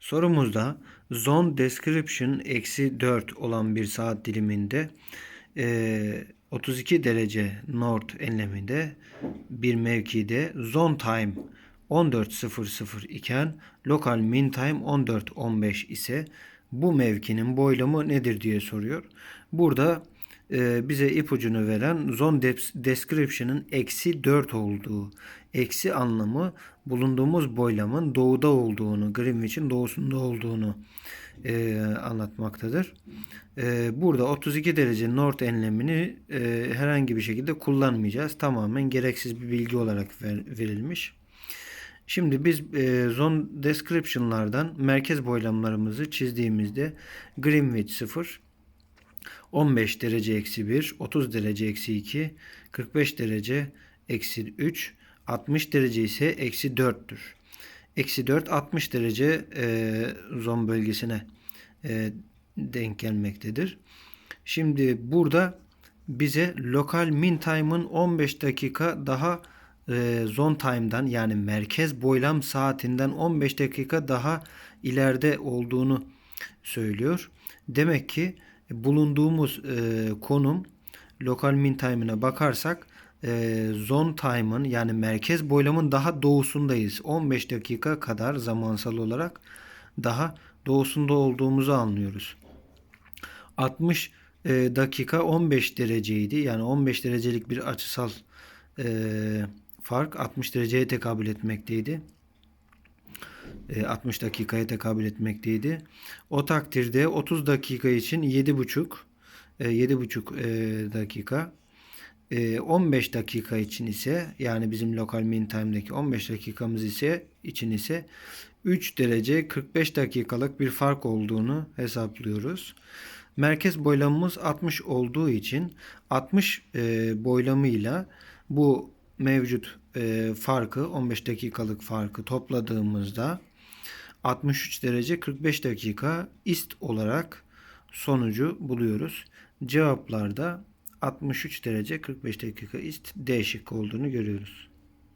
Sorumuzda zone description eksi 4 olan bir saat diliminde eee, 32 derece north enleminde bir mevkide zone time 14.00 iken local mean time 14.15 ise bu mevkinin boylamı nedir diye soruyor. Burada e, bize ipucunu veren zone des- description'ın eksi 4 olduğu, eksi anlamı bulunduğumuz boylamın doğuda olduğunu, Greenwich'in doğusunda olduğunu e, anlatmaktadır. E, burada 32 derece north enlemini e, herhangi bir şekilde kullanmayacağız. Tamamen gereksiz bir bilgi olarak ver- verilmiş. Şimdi biz e, zone description'lardan merkez boylamlarımızı çizdiğimizde Greenwich 0, 15 derece eksi 1, 30 derece eksi 2, 45 derece eksi 3, 60 derece ise eksi 4'tür. Eksi 4, 60 derece e, zon bölgesine e, denk gelmektedir. Şimdi burada bize lokal min time'ın 15 dakika daha e, zone time'dan yani merkez boylam saatinden 15 dakika daha ileride olduğunu söylüyor. Demek ki bulunduğumuz e, konum lokal min time'ına bakarsak e, zone time'ın yani merkez boylamın daha doğusundayız. 15 dakika kadar zamansal olarak daha doğusunda olduğumuzu anlıyoruz. 60 e, dakika 15 dereceydi. Yani 15 derecelik bir açısal e, fark 60 dereceye tekabül etmekteydi. E, 60 dakikaya tekabül etmekteydi. O takdirde 30 dakika için 7,5 e, 7,5 e, dakika e, 15 dakika için ise yani bizim lokal mean time'daki 15 dakikamız ise için ise 3 derece 45 dakikalık bir fark olduğunu hesaplıyoruz. Merkez boylamımız 60 olduğu için 60 e, boylamıyla bu mevcut e, farkı 15 dakikalık farkı topladığımızda 63 derece 45 dakika ist olarak sonucu buluyoruz. Cevaplarda 63 derece 45 dakika ist D şıkkı olduğunu görüyoruz.